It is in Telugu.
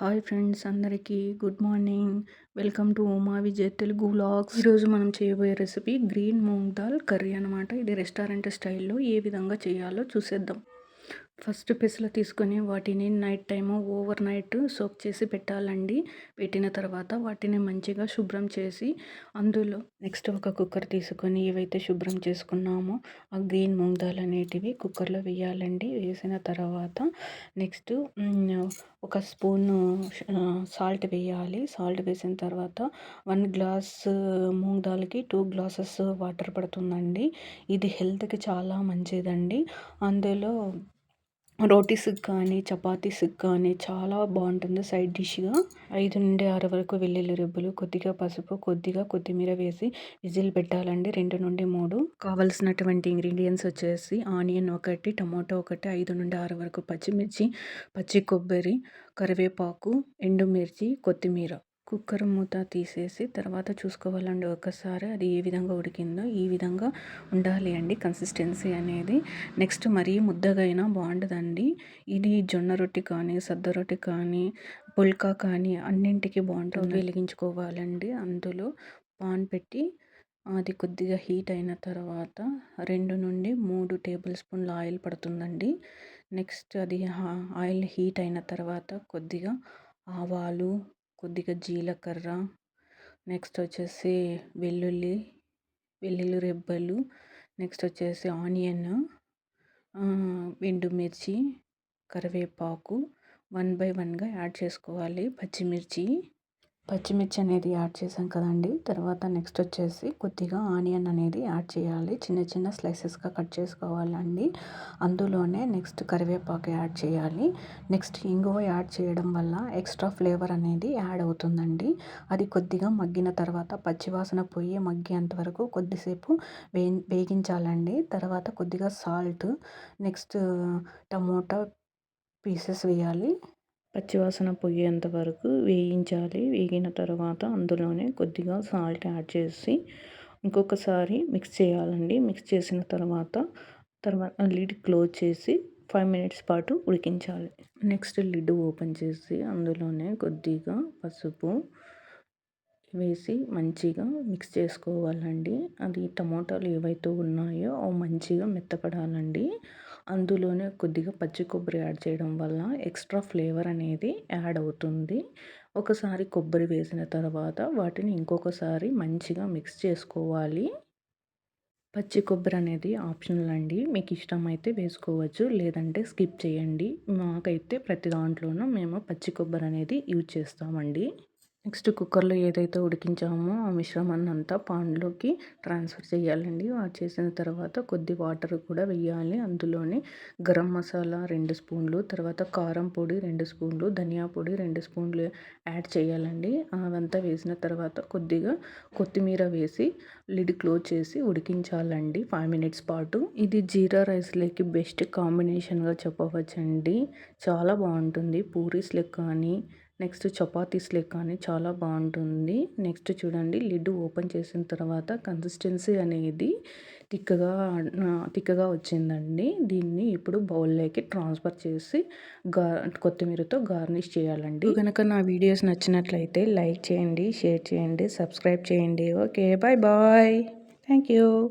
హాయ్ ఫ్రెండ్స్ అందరికీ good morning. Welcome to Uma Vijay Telugu vlogs. ఈరోజు మనం చేయబోయే recipe green moong dal curry అనమాట ఇది రెస్టారెంట్ స్టైల్లో ఏ విధంగా చేయాలో చూసేద్దాం. ఫస్ట్ పెసలు తీసుకొని వాటిని night time over night soak చేసి పెట్టాలండి. పెట్టిన తర్వాత వాటిని మంచిగా శుభ్రం చేసి అందులో నెక్స్ట్ ఒక కుక్కర్ తీసుకొని ఏవైతే శుభ్రం చేసుకున్నామో ఆ గ్రీన్ మూంగ్ దాల్ అనేటివి కుక్కర్లో వేయాలండి. వేసిన తర్వాత నెక్స్ట్ ఒక స్పూన్ సాల్ట్ వేయాలి. సాల్ట్ వేసిన తర్వాత వన్ గ్లాస్ మూంగ్ దాల్కి టూ గ్లాసెస్ వాటర్ పడుతుందండి. ఇది హెల్త్కి చాలా మంచిదండి. అందులో రోటీస్కి కానీ చపాతీస్కి కానీ చాలా బాగుంటుంది సైడ్ డిష్గా. ఐదు నుండి ఆరు వరకు వెల్లుల్లి రెబ్బలు కొద్దిగా పసుపు కొద్దిగా కొత్తిమీర వేసి విజిల్ పెట్టాలండి రెండు నుండి మూడు. కావలసినటువంటి ఇంగ్రీడియంట్స్ వచ్చేసి ఆనియన్ ఒకటి టమాటో ఒకటి ఐదు నుండి ఆరు వరకు పచ్చిమిర్చి పచ్చి కొబ్బరి కరివేపాకు ఎండుమిర్చి కొత్తిమీర. కుక్కర్ మూత తీసేసి తర్వాత చూసుకోవాలండి ఒకసారి అది ఏ విధంగా ఉడికిందో ఈ విధంగా ఉండాలి అండి కన్సిస్టెన్సీ అనేది. నెక్స్ట్ మరీ ముద్దగా అయినా బాగుండదండి. ఇది జొన్న రొట్టె కానీ సద్ద రొట్టె కానీ పుల్కా కానీ అన్నింటికి బాగుంటుంది. వెలిగించుకోవాలండి అందులో. పాన్ పెట్టి అది కొద్దిగా హీట్ అయిన తర్వాత రెండు నుండి మూడు టేబుల్ స్పూన్ల ఆయిల్ పడుతుందండి. నెక్స్ట్ అది ఆయిల్ హీట్ అయిన తర్వాత కొద్దిగా ఆవాలు కొద్దిగా జీలకర్ర. నెక్స్ట్ వచ్చేసి వెల్లుల్లి వెల్లుల్లి రెబ్బలు. నెక్స్ట్ వచ్చేసి ఆనియన్ ఎండుమిర్చి కరివేపాకు. వన్ బై వన్గా యాడ్ చేసుకోవాలి పచ్చిమిర్చి. పచ్చిమిర్చి అనేది యాడ్ చేసాం కదండి. తర్వాత నెక్స్ట్ వచ్చేసి కొద్దిగా ఆనియన్ అనేది యాడ్ చేయాలి. చిన్న చిన్న స్లైసెస్గా కట్ చేసుకోవాలండి. అందులోనే నెక్స్ట్ కరివేపాకు యాడ్ చేయాలి. నెక్స్ట్ ఇంగువ యాడ్ చేయడం వల్ల ఎక్స్ట్రా ఫ్లేవర్ అనేది యాడ్ అవుతుందండి. అది కొద్దిగా మగ్గిన తర్వాత పచ్చివాసన పోయి మగ్గేంత వరకు కొద్దిసేపు వే వేగించాలండి. తర్వాత కొద్దిగా సాల్ట్ నెక్స్ట్ టమోటా పీసెస్ వేయాలి. పచ్చివాసన పోయేంత వరకు వేయించాలి. వేగిన తర్వాత అందులోనే కొద్దిగా సాల్ట్ యాడ్ చేసి ఇంకొకసారి మిక్స్ చేయాలండి. మిక్స్ చేసిన తర్వాత తర్వాత లిడ్ క్లోజ్ చేసి ఫైవ్ మినిట్స్ పాటు ఉడికించాలి. నెక్స్ట్ లిడ్ ఓపెన్ చేసి అందులోనే కొద్దిగా పసుపు వేసి మంచిగా మిక్స్ చేసుకోవాలండి. అది టమోటాలు ఏవైతే ఉన్నాయో అవి మంచిగా మెత్తపడాలండి. అందులోనే కొద్దిగా పచ్చి కొబ్బరి యాడ్ చేయడం వల్ల ఎక్స్ట్రా ఫ్లేవర్ అనేది యాడ్ అవుతుంది. ఒకసారి కొబ్బరి వేసిన తర్వాత వాటిని ఇంకొకసారి మంచిగా మిక్స్ చేసుకోవాలి. పచ్చి కొబ్బరి అనేది ఆప్షనల్ అండి. మీకు ఇష్టమైతే వేసుకోవచ్చు లేదంటే స్కిప్ చేయండి. మాకైతే ప్రతి దాంట్లోనూ మేము పచ్చి కొబ్బరి అనేది యూజ్ చేస్తామండి. నెక్స్ట్ కుక్కర్లో ఏదైతే ఉడికించామో ఆ మిశ్రమాన్ని అంతా పాన్లోకి ట్రాన్స్ఫర్ చేయాలండి. చేసిన తర్వాత కొద్ది వాటర్ కూడా వేయాలి అందులోనే గరం మసాలా రెండు స్పూన్లు తర్వాత కారం పొడి రెండు స్పూన్లు ధనియా పొడి రెండు స్పూన్లు యాడ్ చేయాలండి. అవంతా వేసిన తర్వాత కొద్దిగా కొత్తిమీర వేసి లిడ్ క్లోజ్ చేసి ఉడికించాలండి ఫైవ్ మినిట్స్ పాటు. ఇది జీరా రైస్లోకి బెస్ట్ కాంబినేషన్గా చెప్పవచ్చండి. చాలా బాగుంటుంది. పూరీస్లకు కానీ నెక్స్ట్ చపాతీస్లోకి కానీ చాలా బాగుంటుంది. నెక్స్ట్ చూడండి లిడ్ ఓపెన్ చేసిన తర్వాత కన్సిస్టెన్సీ అనేది తిక్కగా తిక్కగా వచ్చిందండి. దీన్ని ఇప్పుడు బౌల్లోకి ట్రాన్స్ఫర్ చేసి గా కొత్తిమీరతో గార్నిష్ చేయాలండి. కనుక నా వీడియోస్ నచ్చినట్లయితే లైక్ చేయండి షేర్ చేయండి సబ్స్క్రైబ్ చేయండి. Okay bye bye. Thank you.